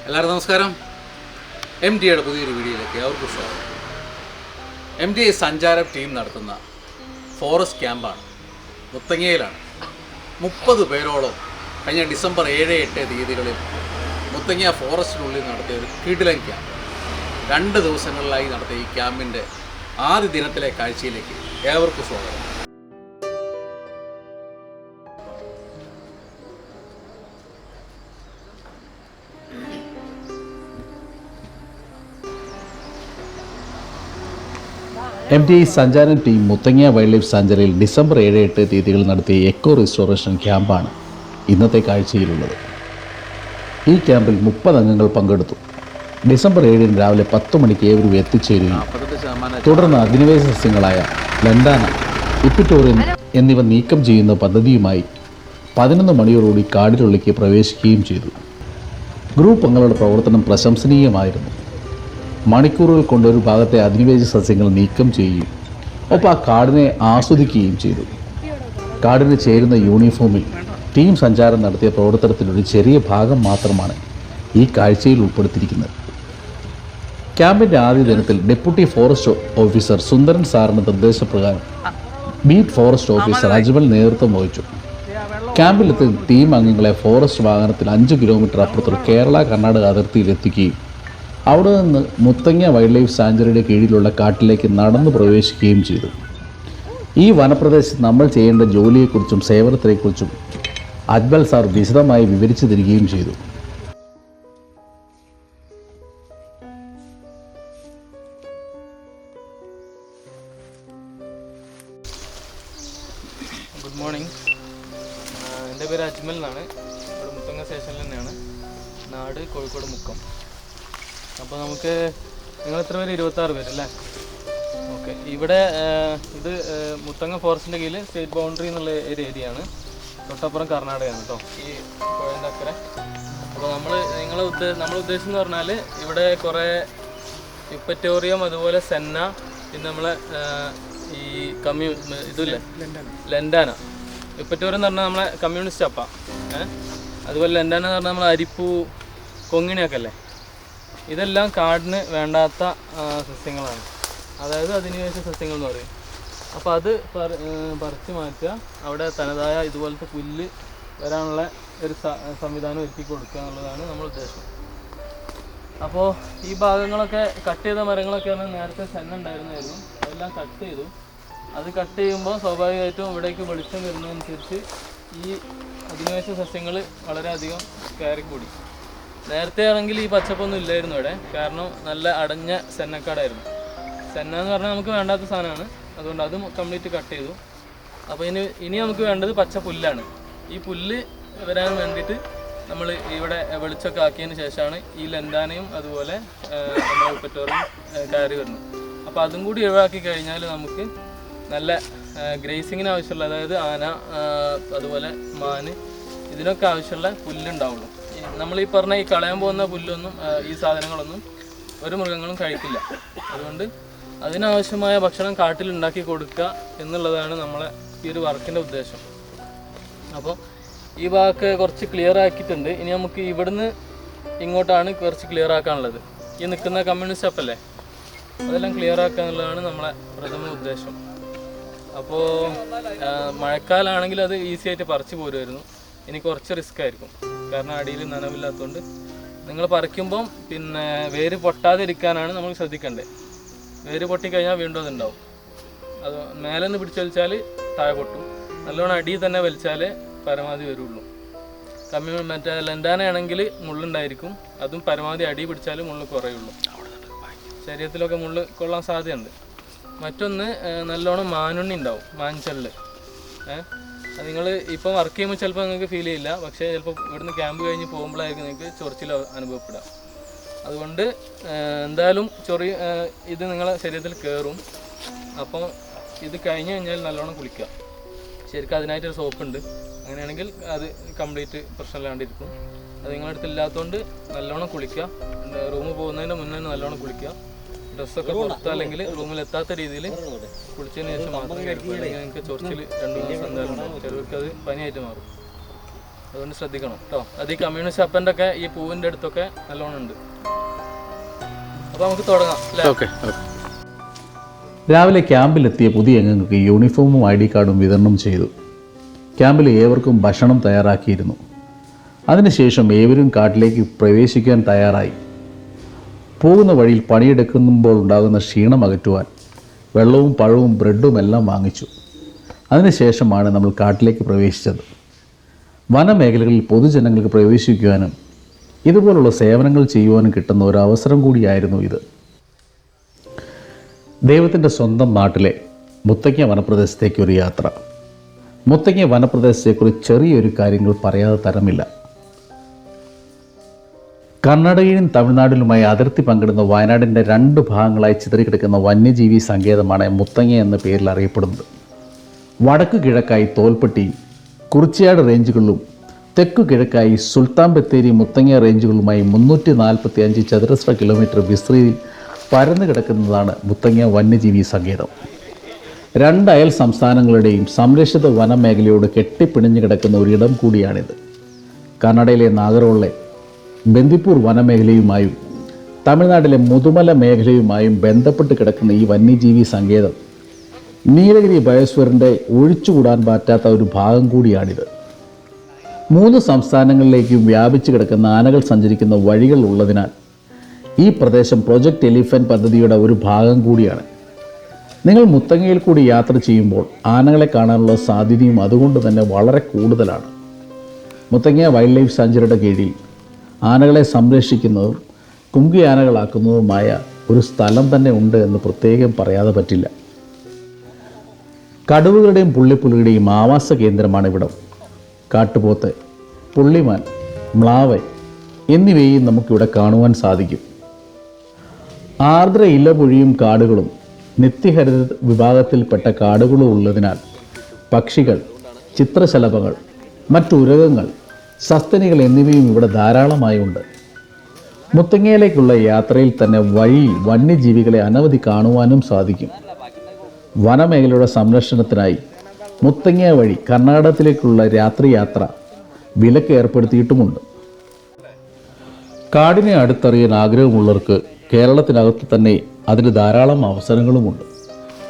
എല്ലാവർക്കും നമസ്കാരം. എം ഡിയുടെ പുതിയൊരു വീഡിയോയിലേക്ക് അവർക്ക് സ്വാഗതം. എം ഡി സഞ്ചാര ടീം നടത്തുന്ന ഫോറസ്റ്റ് ക്യാമ്പാണ്. മുത്തങ്ങയിലാണ്. മുപ്പത് പേരോളം കഴിഞ്ഞ ഡിസംബർ ഏഴ് എട്ട് തീയതികളിൽ മുത്തങ്ങ ഫോറസ്റ്റിനുള്ളിൽ നടത്തിയ ഒരു കിടിലൻ ക്യാമ്പ്. രണ്ട് ദിവസങ്ങളിലായി നടത്തിയ ഈ ക്യാമ്പിന്റെ ആദ്യ ദിനത്തിലെ കാഴ്ചയിലേക്ക് ഏവർക്കും സ്വാഗതം. M T Sancharam team Muthanga wildlife സാഞ്ചറിയിൽ December ഏഴ് എട്ട് തീയതികളിൽ നടത്തിയ എക്കോ റിസ്റ്റോറേഷൻ ക്യാമ്പാണ് ഇന്നത്തെ കാഴ്ചയിലുള്ളത്. ഈ ക്യാമ്പിൽ മുപ്പത് അംഗങ്ങൾ പങ്കെടുത്തു. ഡിസംബർ ഏഴിന് രാവിലെ പത്ത് മണിക്ക് ഏവരും എത്തിച്ചേരുകയും തുടർന്ന് അധിനിവേശ സസ്യങ്ങളായ ലണ്ടാന ഇപ്പിറ്റോറിയൻ എന്നിവ നീക്കം ചെയ്യുന്ന പദ്ധതിയുമായി പതിനൊന്ന് മണിയോടുകൂടി കാടിനുള്ളിലേക്ക് പ്രവേശിക്കുകയും ചെയ്തു. ഗ്രൂപ്പ് അംഗങ്ങളുടെ പ്രവർത്തനം പ്രശംസനീയമായിരുന്നു. മണിക്കൂറുകൾ കൊണ്ട് ഒരു ഭാഗത്തെ അധിനിവേശ സസ്യങ്ങൾ നീക്കം ചെയ്യുകയും ഒപ്പം ആ കാടിനെ ആസ്വദിക്കുകയും ചെയ്തു. കാടിന് ചേരുന്ന യൂണിഫോമിൽ ടീം സഞ്ചാരം നടത്തിയ പ്രവർത്തനത്തിനൊരു ചെറിയ ഭാഗം മാത്രമാണ് ഈ കാഴ്ചയിൽ ഉൾപ്പെടുത്തിയിരിക്കുന്നത്. ക്യാമ്പിന്റെ ആദ്യ ദിനത്തിൽ ഡെപ്യൂട്ടി ഫോറസ്റ്റ് ഓഫീസർ സുന്ദരൻ സാറിന്റെ നിർദ്ദേശപ്രകാരം ബീറ്റ് ഫോറസ്റ്റ് ഓഫീസർ അജ്മൽ നേതൃത്വം വഹിച്ചു. ക്യാമ്പിലെത്തി ടീം അംഗങ്ങളെ ഫോറസ്റ്റ് വാഹനത്തിൽ അഞ്ച് കിലോമീറ്റർ അപ്പുറത്തുള്ള കേരള കർണാടക അതിർത്തിയിൽ എത്തിക്കുകയും അവിടെ നിന്ന് മുത്തങ്ങ വൈൽഡ് ലൈഫ് സാഞ്ചുറിയുടെ കീഴിലുള്ള കാട്ടിലേക്ക് നടന്നു പ്രവേശിക്കുകയും ചെയ്തു. ഈ വനപ്രദേശത്ത് നമ്മൾ ചെയ്യേണ്ട ജോലിയെക്കുറിച്ചും സേവനത്തെക്കുറിച്ചും അജ്മൽ സാർ വിശദമായി വിവരിച്ചു തരികയും ചെയ്തു. ഗുഡ് മോർണിംഗ് എന്റെ പേര് അജ്മൽ എന്നാണ്. ഇവിടെ മുത്തങ്ങ സ്റ്റേഷനിൽ തന്നെയാണ്. നാട് കോഴിക്കോട് മുക്കം. അപ്പോൾ നമുക്ക് നിങ്ങൾ എത്ര പേര്? ഇരുപത്താറ് പേര് അല്ലേ? ഓക്കെ. ഇവിടെ ഇത് മുത്തങ്ങ ഫോറസ്റ്റിന്റെ കീഴിൽ സ്റ്റേറ്റ് ബൗണ്ടറി എന്നുള്ള ഒരു ഏരിയ ആണ് തൊട്ടപ്പുറം കർണാടകയാണ് കേട്ടോ ഈ പുഴേന്റെ അക്കരെ അപ്പോൾ നമ്മൾ നിങ്ങൾ ഉദ്ദേ നമ്മൾ ഉദ്ദേശം എന്ന് പറഞ്ഞാൽ ഇവിടെ കുറേ ഇപ്പറ്റോറിയം അതുപോലെ സെന്ന പിന്നെ നമ്മളെ ഈ കമ്മ്യൂ ഇതില്ലേ? ലെൻഡാന ഇപ്പറ്റോറിയം എന്ന് പറഞ്ഞാൽ നമ്മളെ കമ്മ്യൂണിസ്റ്റ് അപ്പ ഏഹ് അതുപോലെ ലെൻഡാന എന്ന് പറഞ്ഞാൽ നമ്മളെ അരിപ്പൂ കൊങ്ങിണിയൊക്കെ അല്ലേ? ഇതെല്ലാം കാടിന് വേണ്ടാത്ത സസ്യങ്ങളാണ്. അതായത് അധിനിവേശ സസ്യങ്ങൾ എന്ന് പറയും. അപ്പോൾ അത് പറിച്ചു മാറ്റുക. അവിടെ തനതായ ഇതുപോലത്തെ പുല്ല് വരാനുള്ള ഒരു സംവിധാനം ഒരുക്കി കൊടുക്കുക എന്നുള്ളതാണ് നമ്മുടെ ഉദ്ദേശം. അപ്പോൾ ഈ ഭാഗങ്ങളൊക്കെ കട്ട് ചെയ്ത മരങ്ങളൊക്കെ നേരത്തെ സെന്ന ഉണ്ടായിരുന്നായിരുന്നു. അതെല്ലാം കട്ട് ചെയ്തു. അത് കട്ട് ചെയ്യുമ്പോൾ സ്വാഭാവികമായിട്ടും ഇവിടേക്ക് വെളിച്ചം വരുന്നതനുസരിച്ച് ഈ അധിനിവേശ സസ്യങ്ങൾ വളരെയധികം കയറിക്കൂടി. നേരത്തെ ആണെങ്കിൽ ഈ പച്ചപ്പൊന്നും ഇല്ലായിരുന്നു ഇവിടെ. കാരണം നല്ല അടഞ്ഞ സെന്നക്കാടായിരുന്നു. സെന്ന എന്ന് പറഞ്ഞാൽ നമുക്ക് വേണ്ടാത്ത സാധനമാണ്. അതുകൊണ്ട് അതും കംപ്ലീറ്റ് കട്ട് ചെയ്തു. അപ്പോൾ ഇനി ഇനി നമുക്ക് വേണ്ടത് പച്ച പുല്ലാണ്. ഈ പുല്ല് വരാൻ വേണ്ടിയിട്ട് നമ്മൾ ഇവിടെ വെളിച്ചമൊക്കെ ആക്കിയതിന് ശേഷമാണ് ഈ ലെന്താനയും അതുപോലെ നമ്മുടെ ഉപ്പറ്റോറും കയറി വരുന്നത്. അപ്പോൾ അതും കൂടി ഒഴിവാക്കി കഴിഞ്ഞാൽ നമുക്ക് നല്ല ഗ്രേസിങ്ങിന് ആവശ്യമുള്ള അതായത് ആന അതുപോലെ മാന് ഇതിനൊക്കെ ആവശ്യമുള്ള പുല്ലുണ്ടാവുള്ളൂ നമ്മൾ ഈ പറഞ്ഞ ഈ കളയാൻ പോകുന്ന പുല്ലൊന്നും ഈ സാധനങ്ങളൊന്നും ഒരു മൃഗങ്ങളും കഴിക്കില്ല. അതുകൊണ്ട് അതിനാവശ്യമായ ഭക്ഷണം കാട്ടിൽ ഉണ്ടാക്കി കൊടുക്കുക എന്നുള്ളതാണ് നമ്മളെ ഈ ഒരു വർക്കിന്റെ ഉദ്ദേശം. അപ്പോൾ ഈ ഭാഗമൊക്കെ കുറച്ച് ക്ലിയർ ആക്കിയിട്ടുണ്ട്. ഇനി നമുക്ക് ഇവിടുന്ന് ഇങ്ങോട്ടാണ് കുറച്ച് ക്ലിയർ ആക്കാനുള്ളത്. ഈ നിൽക്കുന്ന കമ്മ്യൂണിസ്റ്റ് അപ്പല്ലേ അതെല്ലാം ക്ലിയർ ആക്കുക എന്നുള്ളതാണ് നമ്മളെ പ്രഥമ ഉദ്ദേശം. അപ്പോൾ മഴക്കാലാണെങ്കിൽ അത് ഈസി ആയിട്ട് പറിച്ചു പോരുമായിരുന്നു. ഇനി കുറച്ച് റിസ്ക് ആയിരിക്കും. കാരണം അടിയിൽ നനവില്ലാത്തതുകൊണ്ട് നിങ്ങൾ പറിക്കുമ്പം പിന്നെ വേര് പൊട്ടാതിരിക്കാനാണ് നമ്മൾ ശ്രദ്ധിക്കേണ്ടത്. വേര് പൊട്ടിക്കഴിഞ്ഞാൽ വീണ്ടും അതുണ്ടാവും. അത് മേലെ നിന്ന് പിടിച്ചു വലിച്ചാൽ താഴെ പൊട്ടും. നല്ലോണം അടിയിൽ തന്നെ വലിച്ചാലേ പരമാവധി വരുള്ളൂ. കമ്മി മറ്റേ ലെൻഡാനാണെങ്കിൽ മുള്ളുണ്ടായിരിക്കും. അതും പരമാവധി അടി പിടിച്ചാൽ മുള്ള് കുറയുള്ളൂ. ശരീരത്തിലൊക്കെ മുള്ള് കൊള്ളാൻ സാധ്യതയുണ്ട്. മറ്റൊന്ന് നല്ലോണം മാനുണ്ണി ഉണ്ടാവും. മാഞ്ചല്ല് ഏഹ് നിങ്ങൾ ഇപ്പം വർക്ക് ചെയ്യുമ്പോൾ ചിലപ്പോൾ നിങ്ങൾക്ക് ഫീൽ ചെയ്യില്ല. പക്ഷേ ചിലപ്പോൾ ഇവിടുന്ന് ക്യാമ്പ് കഴിഞ്ഞ് പോകുമ്പോഴായിരിക്കും നിങ്ങൾക്ക് ചൊറിച്ചിൽ അനുഭവപ്പെടുക. അതുകൊണ്ട് എന്തായാലും ചൊറി ഇത് നിങ്ങളെ ശരീരത്തിൽ കയറും അപ്പം ഇത് കഴിഞ്ഞ് കഴിഞ്ഞാൽ നല്ലോണം കുളിക്കുക. ശരിക്കും അതിനായിട്ടൊരു സോപ്പ് ഉണ്ട് അങ്ങനെയാണെങ്കിൽ അത് കംപ്ലീറ്റ് പ്രശ്നമില്ലാണ്ടിരിക്കും അത് നിങ്ങളുടെ അടുത്ത് ഇല്ലാത്തതുകൊണ്ട് നല്ലോണം കുളിക്കുക. റൂമിൽ പോകുന്നതിന് മുന്നേ നല്ലോണം കുളിക്കുക. ഡ്രസ്സൊക്കെ അല്ലെങ്കിൽ റൂമിൽ എത്താത്ത രീതിയിൽ കുളിച്ചതിന് ശേഷം മാത്രം കിടക്കുക അല്ലെങ്കിൽ നിങ്ങൾക്ക് ചൊറിച്ചിൽ രണ്ട് മൂന്ന് ദിവസം എന്തായാലും ഉണ്ടാവും. ചിലർക്ക് അത് പനിയായിട്ട് മാറും. അതുകൊണ്ട് ശ്രദ്ധിക്കണം കേട്ടോ അത് ഈ കമ്മ്യൂണിസ്റ്റ് അപ്പന്റെ ഒക്കെ ഈ പൂവിന്റെ അടുത്തൊക്കെ നല്ലോണം ഉണ്ട്. അപ്പോൾ നമുക്ക് തുടങ്ങാം അല്ലേ? ഓക്കെ. രാവിലെ ക്യാമ്പിലെത്തിയ പുതിയ അംഗങ്ങൾക്ക് യൂണിഫോമും ഐ ഡി കാർഡും വിതരണം ചെയ്തു. ക്യാമ്പിൽ ഏവർക്കും ഭക്ഷണം തയ്യാറാക്കിയിരുന്നു. അതിനുശേഷം ഏവരും കാട്ടിലേക്ക് പ്രവേശിക്കാൻ തയ്യാറായി. പോകുന്ന വഴിയിൽ പണിയെടുക്കുമ്പോൾ ഉണ്ടാകുന്ന ക്ഷീണം അകറ്റുവാൻ വെള്ളവും പഴവും ബ്രെഡും എല്ലാം വാങ്ങിച്ചു. അതിനുശേഷമാണ് നമ്മൾ കാട്ടിലേക്ക് പ്രവേശിച്ചത്. വനമേഖലകളിൽ പൊതുജനങ്ങൾക്ക് പ്രവേശിക്കുവാനും ഇതുപോലുള്ള സേവനങ്ങൾ ചെയ്യുവാനും കിട്ടുന്ന ഒരു അവസരം കൂടിയായിരുന്നു ഇത്. ദൈവത്തിന്റെ സ്വന്തം നാട്ടിലെ മുത്തങ്ങ വനപ്രദേശത്തേക്ക് ഒരു യാത്ര. മുത്തങ്ങ വനപ്രദേശത്തെക്കുറിച്ച് ചെറിയൊരു കാര്യങ്ങൾ പറയാതെ തരമില്ല. കർണാടകയിലും തമിഴ്നാട്ടിലുമായി അതിർത്തി പങ്കിടുന്ന വയനാടിന്റെ രണ്ട് ഭാഗങ്ങളായി ചിതറിക്കിടക്കുന്ന വന്യജീവി സങ്കേതമാണ് മുത്തങ്ങ എന്ന പേരിൽ അറിയപ്പെടുന്നത്. വടക്കു കിഴക്കായി തോൽപ്പെട്ടി കുറിച്ചിയാട് റേഞ്ചുകളിലും തെക്കു കിഴക്കായി സുൽത്താൻ ബത്തേരി മുത്തങ്ങ റേഞ്ചുകളുമായി മുന്നൂറ്റി നാൽപ്പത്തി അഞ്ച് ചതുരശ്ര കിലോമീറ്റർ വിസ്തൃതിയിൽ പരന്നു കിടക്കുന്നതാണ് മുത്തങ്ങ വന്യജീവി സങ്കേതം. രണ്ട് അയൽ സംസ്ഥാനങ്ങളുടെയും സംരക്ഷിത വനമേഖലയോട് കെട്ടിപ്പിണിഞ്ഞു കിടക്കുന്ന ഒരിടം കൂടിയാണിത്. കർണാടകയിലെ നാഗർഹോളെ ബന്ദിപ്പൂർ വനമേഖലയുമായും തമിഴ്നാട്ടിലെ മുതുമല മേഖലയുമായും ബന്ധപ്പെട്ട് കിടക്കുന്ന ഈ വന്യജീവി സങ്കേതം നീലഗിരി ബയോസ്ഫിയറിന്റെ ഒഴിച്ചുകൂടാൻ പറ്റാത്ത ഒരു ഭാഗം കൂടിയാണിത്. മൂന്ന് സംസ്ഥാനങ്ങളിലേക്കും വ്യാപിച്ചു കിടക്കുന്ന ആനകൾ സഞ്ചരിക്കുന്ന വഴികൾ ഉള്ളതിനാൽ ഈ പ്രദേശം പ്രൊജക്റ്റ് എലിഫന്റ് പദ്ധതിയുടെ ഒരു ഭാഗം കൂടിയാണ്. നിങ്ങൾ മുത്തങ്ങയിൽ കൂടി യാത്ര ചെയ്യുമ്പോൾ ആനകളെ കാണാനുള്ള സാധ്യതയും അതുകൊണ്ട് തന്നെ വളരെ കൂടുതലാണ്. മുത്തങ്ങ വൈൽഡ് ലൈഫ് സാഞ്ചുറിയുടെ കീഴിൽ ആനകളെ സംരക്ഷിക്കുന്നതും കുങ്കി ആനകളാക്കുന്നതുമായ ഒരു സ്ഥലം തന്നെ ഉണ്ട് എന്ന് പ്രത്യേകം പറയാതെ പറ്റില്ല. കടുവകളുടെയും പുള്ളിപ്പുലികളുടെയും ആവാസ കേന്ദ്രമാണ് ഇവിടം. കാട്ടുപോത്ത് പുള്ളിമാൻ മ്ലാവ് എന്നിവയും നമുക്കിവിടെ കാണുവാൻ സാധിക്കും. ആർദ്ര ഇലപൊഴിയും കാടുകളും നിത്യഹരിത വിഭാഗത്തിൽപ്പെട്ട കാടുകളും ഉള്ളതിനാൽ പക്ഷികൾ ചിത്രശലഭങ്ങൾ മറ്റുരകങ്ങൾ സസ്തനികൾ എന്നിവയും ഇവിടെ ധാരാളമായി ഉണ്ട് മുത്തങ്ങയിലേക്കുള്ള യാത്രയിൽ തന്നെ വഴി വന്യജീവികളെ അനവധി കാണുവാനും സാധിക്കും. വനമേഖലയുടെ സംരക്ഷണത്തിനായി മുത്തങ്ങ വഴി കർണാടകത്തിലേക്കുള്ള രാത്രിയാത്ര വിലക്ക് ഏർപ്പെടുത്തിയിട്ടുമുണ്ട്. കാടിനെ അടുത്തറിയാൻ ആഗ്രഹമുള്ളവർക്ക് കേരളത്തിനകത്ത് തന്നെ അതിന് ധാരാളം അവസരങ്ങളുമുണ്ട്.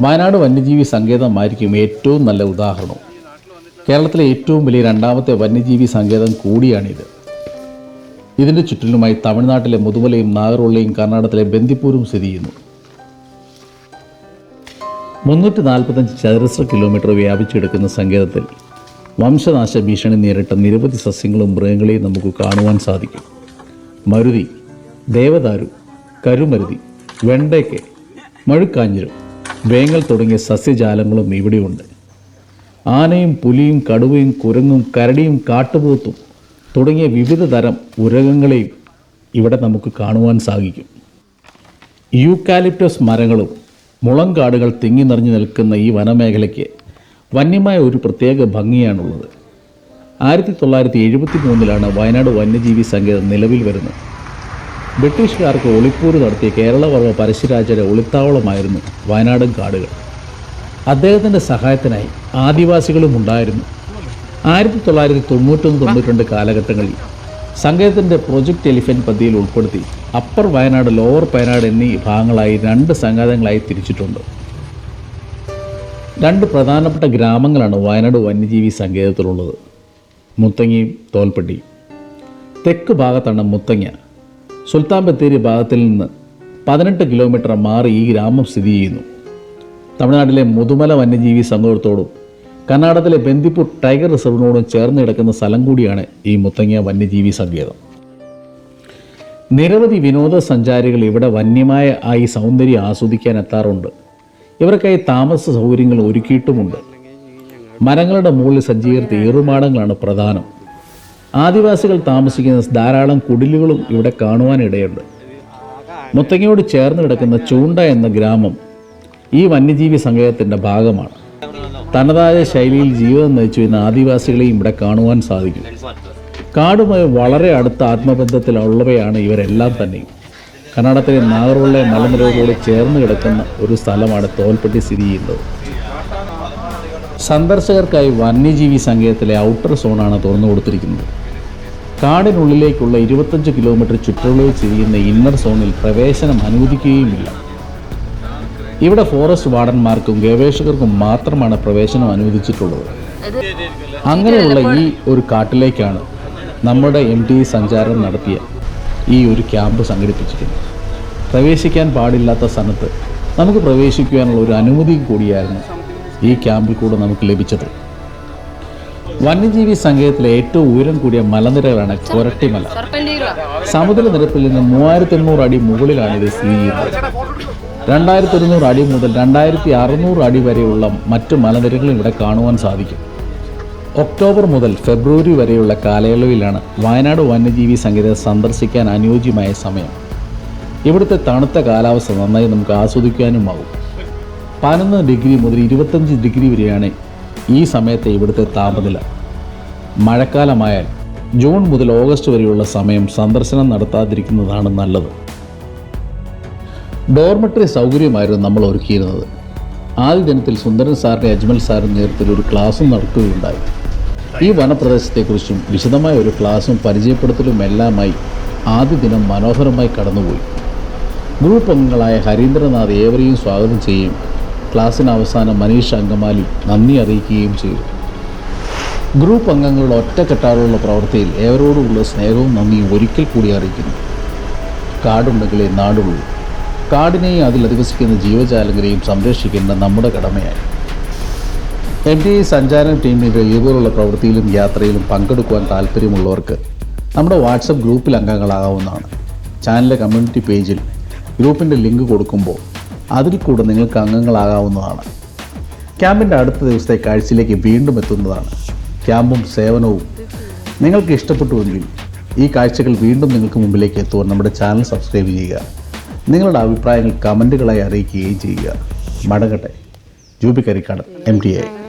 വയനാട് വന്യജീവി സങ്കേതമായിരിക്കും ഏറ്റവും നല്ല ഉദാഹരണം. കേരളത്തിലെ ഏറ്റവും വലിയ രണ്ടാമത്തെ വന്യജീവി സങ്കേതം കൂടിയാണിത്. ഇതിന്റെ ചുറ്റിലുമായി തമിഴ്നാട്ടിലെ മുതുമലയും നാഗർഹോളയും കർണാടകത്തിലെ ബന്ദിപ്പൂരും സ്ഥിതി ചെയ്യുന്നു. മുന്നൂറ്റി നാൽപ്പത്തഞ്ച് ചതുരശ്ര കിലോമീറ്റർ വ്യാപിച്ചെടുക്കുന്ന സങ്കേതത്തിൽ വംശനാശ ഭീഷണി നേരിട്ട നിരവധി സസ്യങ്ങളും മൃഗങ്ങളെയും നമുക്ക് കാണുവാൻ സാധിക്കും. മരുതി ദേവദാരു കരുമരുതി വെണ്ടയ്ക്ക് മഴുക്കാഞ്ഞിരും വേങ്ങൽ തുടങ്ങിയ സസ്യജാലങ്ങളും ഇവിടെയുണ്ട്. ആനയും പുലിയും കടുവയും കുരങ്ങും കരടിയും കാട്ടുപോത്തും തുടങ്ങിയ വിവിധ തരം ഉരകങ്ങളെയും ഇവിടെ നമുക്ക് കാണുവാൻ സാധിക്കും. യൂക്കാലിപ്റ്റസ് മരങ്ങളും മുളങ്കാടുകൾ തിങ്ങി നിറഞ്ഞു നിൽക്കുന്ന ഈ വനമേഖലയ്ക്ക് വന്യമായ ഒരു പ്രത്യേക ഭംഗിയാണുള്ളത്. ആയിരത്തി തൊള്ളായിരത്തി എഴുപത്തി മൂന്നിലാണ് വയനാട് വന്യജീവി സങ്കേതം നിലവിൽ വരുന്നത്. ബ്രിട്ടീഷുകാർക്ക് ഒളിപ്പൂര് നടത്തിയ കേരളവർമ്മ പരശുരാജയുടെ ഒളിത്താവളമായിരുന്നു വയനാടൻ കാടുകൾ. അദ്ദേഹത്തിന്റെ സഹായത്തിനായി ആദിവാസികളും ഉണ്ടായിരുന്നു. ആയിരത്തി തൊള്ളായിരത്തി തൊണ്ണൂറ്റൊന്ന് തൊണ്ണൂറ്റിരണ്ട് കാലഘട്ടങ്ങളിൽ സംഗീതത്തിന്റെ പ്രൊജക്റ്റ് എലിഫന്റ് പദ്ധതിയിൽ ഉൾപ്പെടുത്തി അപ്പർ വയനാട് ലോവർ വയനാട് എന്നീ ഭാഗങ്ങളായി രണ്ട് സങ്കേതങ്ങളായി തിരിച്ചിട്ടുണ്ട്. രണ്ട് പ്രധാനപ്പെട്ട ഗ്രാമങ്ങളാണ് വയനാട് വന്യജീവി സങ്കേതത്തിലുള്ളത്. മുത്തങ്ങയും തോൽപ്പെട്ടിയും തെക്ക് ഭാഗത്താണ് മുത്തങ്ങ. സുൽത്താൻ ബത്തേരി ഭാഗത്തിൽ നിന്ന് പതിനെട്ട് കിലോമീറ്റർ മാറി ഈ ഗ്രാമം സ്ഥിതി ചെയ്യുന്നു. തമിഴ്നാട്ടിലെ മുതുമല വന്യജീവി സങ്കേതത്തോടും കർണാടകത്തിലെ ബന്ദിപ്പൂർ ടൈഗർ റിസർവിനോടും ചേർന്ന് കിടക്കുന്ന സ്ഥലം കൂടിയാണ് ഈ മുത്തങ്ങ വന്യജീവി സങ്കേതം. നിരവധി വിനോദസഞ്ചാരികൾ ഇവിടെ വന്യമായ ആ ഈ സൗന്ദര്യം ആസ്വദിക്കാൻ എത്താറുണ്ട്. ഇവർക്കായി താമസ സൗകര്യങ്ങൾ ഒരുക്കിയിട്ടുമുണ്ട്. മരങ്ങളുടെ മുകളിൽ സജ്ജീകരിച്ച ഏറുമാടങ്ങളാണ് പ്രധാനം. ആദിവാസികൾ താമസിക്കുന്ന ധാരാളം കുടിലുകളും ഇവിടെ കാണുവാനിടയുണ്ട്. മുത്തങ്ങയോട് ചേർന്ന് കിടക്കുന്ന ചൂണ്ട എന്ന ഗ്രാമം ഈ വന്യജീവി സങ്കേതത്തിന്റെ ഭാഗമാണ്. തനതായ ശൈലിയിൽ ജീവിതം നയിച്ചു എന്ന ആദിവാസികളെയും ഇവിടെ കാണുവാൻ സാധിക്കും. കാടുമായി വളരെ അടുത്ത ആത്മബന്ധത്തിലുള്ളവയാണ് ഇവരെല്ലാം തന്നെയും. കർണാടകത്തിലെ നാഗർവള്ളെ മലനിരകളോട് ചേർന്ന് കിടക്കുന്ന ഒരു സ്ഥലമാണ് തോൽപ്പെട്ടി സ്ഥിതി ചെയ്യുന്നത്. സന്ദർശകർക്കായി വന്യജീവി സങ്കേതത്തിലെ ഔട്ടർ സോണാണ് തുറന്നു കൊടുത്തിരിക്കുന്നത്. കാടിനുള്ളിലേക്കുള്ള ഇരുപത്തഞ്ച് കിലോമീറ്റർ ചുറ്റളവിൽ ചെയ്യുന്ന ഇന്നർ സോണിൽ പ്രവേശനം അനുവദിക്കുകയുമില്ല. ഇവിടെ ഫോറസ്റ്റ് വാർഡന്മാർക്കും ഗവേഷകർക്കും മാത്രമാണ് പ്രവേശനം അനുവദിച്ചിട്ടുള്ളത്. അങ്ങനെയുള്ള ഈ ഒരു കാട്ടിലേക്കാണ് നമ്മുടെ എം ടി സഞ്ചാരം നടത്തിയ ഈ ഒരു ക്യാമ്പ് സംഘടിപ്പിച്ചിട്ടുണ്ട് പ്രവേശിക്കാൻ പാടില്ലാത്ത സ്ഥലത്ത് നമുക്ക് പ്രവേശിക്കുവാനുള്ള ഒരു അനുമതി കൂടിയായിരുന്നു ഈ ക്യാമ്പിൽ കൂടെ നമുക്ക് ലഭിച്ചത്. വന്യജീവി സങ്കേതത്തിലെ ഏറ്റവും ഉയരം കൂടിയ മലനിരകളാണ് കൊരട്ടിമല സമുദ്രനിരപ്പിൽ നിന്ന് മൂവായിരത്തി എണ്ണൂറ് അടി മുകളിലാണ് ഇത് സ്ഥിതി ചെയ്യുന്നത്. രണ്ടായിരത്തി ഒരുന്നൂറ് അടി മുതൽ രണ്ടായിരത്തി അറുന്നൂറ് അടി വരെയുള്ള മറ്റ് മലനിരകളും ഇവിടെ കാണുവാൻ സാധിക്കും. ഒക്ടോബർ മുതൽ ഫെബ്രുവരി വരെയുള്ള കാലയളവിലാണ് വയനാട് വന്യജീവി സങ്കേതം സന്ദർശിക്കാൻ അനുയോജ്യമായ സമയം. ഇവിടുത്തെ തണുത്ത കാലാവസ്ഥ നന്നായി നമുക്ക് ആസ്വദിക്കാനുമാകും പതിനൊന്ന് ഡിഗ്രി മുതൽ ഇരുപത്തഞ്ച് ഡിഗ്രി വരെയാണ് ഈ സമയത്തെ ഇവിടുത്തെ താപനില. മഴക്കാലമായാൽ ജൂൺ മുതൽ ഓഗസ്റ്റ് വരെയുള്ള സമയം സന്ദർശനം നടത്താതിരിക്കുന്നതാണ് നല്ലത്. ഡോർമെട്രി സൗകര്യമായിരുന്നു നമ്മൾ ഒരുക്കിയിരുന്നത്. ആദ്യ ദിനത്തിൽ സുന്ദരൻ സാറിന്റെ അജ്മൽ സാറിന്റെ നേതൃത്വത്തിൽ ഒരു ക്ലാസ്സും നടക്കുകയുണ്ടായി ഈ വനപ്രദേശത്തെക്കുറിച്ചും വിശദമായ ഒരു ക്ലാസ്സും പരിചയപ്പെടുത്തലും എല്ലാമായി ആദ്യ ദിനം മനോഹരമായി കടന്നുപോയി. ഗ്രൂപ്പ് അംഗങ്ങളായ ഹരീന്ദ്രനാഥ് ഏവരെയും സ്വാഗതം ചെയ്യുകയും ക്ലാസ്സിന് അവസാനം മനീഷ് അങ്കമാലി നന്ദി അറിയിക്കുകയും ചെയ്തു. ഗ്രൂപ്പ് അംഗങ്ങളുടെ ഒറ്റക്കെട്ടാറുള്ള പ്രവൃത്തിയിൽ ഏവരോടുമുള്ള സ്നേഹവും നന്ദിയും ഒരിക്കൽ കൂടി അറിയിക്കുന്നു. കാടുണ്ടെങ്കിലേ നാടുള്ളൂ. കാടിനെയും അതിൽ അധിവസിക്കുന്ന ജീവജാലങ്ങളെയും സംരക്ഷിക്കേണ്ട നമ്മുടെ കടമയായി. എം ടി സഞ്ചാരം ടീമിന്റെ ഇതുപോലുള്ള പ്രവൃത്തിയിലും യാത്രയിലും പങ്കെടുക്കുവാൻ താല്പര്യമുള്ളവർക്ക് നമ്മുടെ വാട്സപ്പ് ഗ്രൂപ്പിൽ അംഗങ്ങളാകാവുന്നതാണ്. ചാനലിലെ കമ്മ്യൂണിറ്റി പേജിൽ ഗ്രൂപ്പിന്റെ ലിങ്ക് കൊടുക്കുമ്പോൾ അതിൽ കൂടെ നിങ്ങൾക്ക് അംഗങ്ങളാകാവുന്നതാണ്. ക്യാമ്പിന്റെ അടുത്ത ദിവസത്തെ കാഴ്ചയിലേക്ക് വീണ്ടും എത്തുന്നതാണ്. ക്യാമ്പും സേവനവും നിങ്ങൾക്ക് ഇഷ്ടപ്പെട്ടുവെങ്കിൽ ഈ കാഴ്ചകൾ വീണ്ടും നിങ്ങൾക്ക് മുമ്പിലേക്ക് എത്തുവാൻ നമ്മുടെ ചാനൽ സബ്സ്ക്രൈബ് ചെയ്യുക. നിങ്ങളുടെ അഭിപ്രായങ്ങൾ കമന്റുകളായി അറിയിക്കുകയും ചെയ്യുക. മടങ്ങട്ടെ. Jubi Karikkad M T I